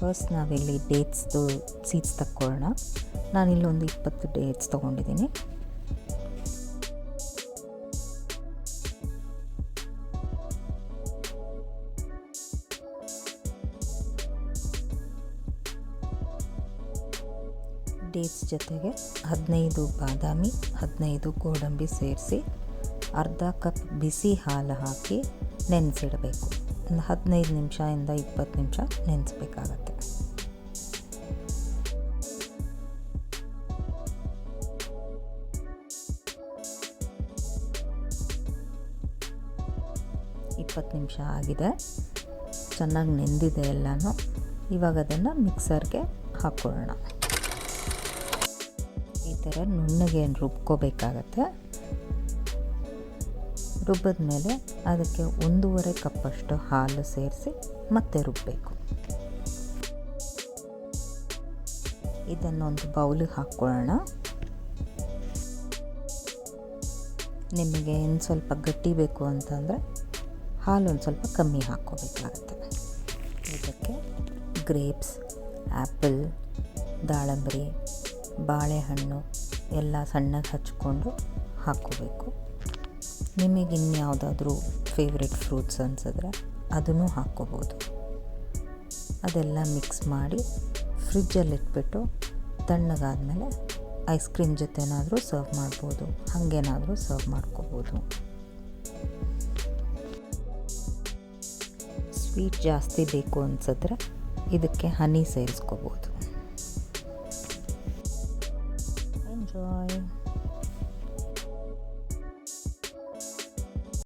First ನಾವಿಲ್ಲಿ ಡೇಟ್ಸ್ದು seeds ತಕ್ಕೊಳ್ಳೋಣ. ನಾನಿಲ್ಲೊಂದು ಇಪ್ಪತ್ತು dates ತೊಗೊಂಡಿದ್ದೀನಿ. ಡೇಟ್ಸ್ ಜೊತೆಗೆ ಹದಿನೈದು ಬಾದಾಮಿ, ಹದಿನೈದು ಗೋಡಂಬಿ ಸೇರಿಸಿ ಅರ್ಧ ಕಪ್ ಬಿಸಿ ಹಾಲು ಹಾಕಿ ನೆನೆಸಿಡಬೇಕು. ಹದಿನೈದು ನಿಮಿಷದಿಂದ ಇಪ್ಪತ್ತು ನಿಮಿಷ ನೆನೆಸ್ಬೇಕಾಗತ್ತೆ. ಇಪ್ಪತ್ತು ನಿಮಿಷ ಆಗಿದೆ. ಚೆನ್ನಾಗಿ ನೆಂದಿದೆ ಎಲ್ಲನೂ. ಇವಾಗ ಅದನ್ನು ಮಿಕ್ಸರ್ಗೆ ಹಾಕ್ಕೊಳ್ಳೋಣ. ಈ ಥರ ನುಣ್ಣಗೆ ರುಬ್ಕೋಬೇಕಾಗತ್ತೆ. ರುಬ್ಬಿದ ಮೇಲೆ ಅದಕ್ಕೆ ಒಂದೂವರೆ ಕಪ್ಪಷ್ಟು ಹಾಲು ಸೇರಿಸಿ ಮತ್ತೆ ರುಬ್ಬಬೇಕು ಇದನ್ನೊಂದು ಬೌಲಿಗೆ ಹಾಕ್ಕೊಳ್ಳೋಣ ನಿಮಗೆ ಇನ್ನು ಸ್ವಲ್ಪ ಗಟ್ಟಿ ಬೇಕು ಅಂತಂದರೆ ಹಾಲು ಒಂದು ಸ್ವಲ್ಪ ಕಮ್ಮಿ ಹಾಕ್ಕೋಬೇಕಾಗತ್ತೆ. ಇದಕ್ಕೆ ಗ್ರೇಪ್ಸ್, ಆ್ಯಪಲ್, ದಾಳಂಬರಿ, ಬಾಳೆಹಣ್ಣು ಎಲ್ಲ ಸಣ್ಣಗೆ ಹಚ್ಕೊಂಡು ಹಾಕ್ಕೋಬೇಕು. ನಿಮಗೆ ಇನ್ಯಾವುದಾದ್ರೂ ಫೇವ್ರೆಟ್ ಫ್ರೂಟ್ಸ್ ಅನ್ಸಿದ್ರೆ ಅದನ್ನು ಹಾಕ್ಕೋಬೋದು. ಅದೆಲ್ಲ ಮಿಕ್ಸ್ ಮಾಡಿ ಫ್ರಿಜ್ಜಲ್ಲಿ ಇಟ್ಬಿಟ್ಟು ತಣ್ಣಗಾದ ಮೇಲೆ ಐಸ್ ಕ್ರೀಮ್ ಜೊತೆನಾದರೂ ಸರ್ವ್ ಮಾಡ್ಬೋದು. ಹಾಗೇನಾದರೂ ಸರ್ವ್ ಮಾಡ್ಕೋಬೋದು. ಸ್ವೀಟ್ ಜಾಸ್ತಿ ಬೇಕು ಅನಿಸಿದ್ರೆ ಇದಕ್ಕೆ ಹನಿ ಸೇರಿಸ್ಕೋಬೋದು. ಎಂಜಾಯ್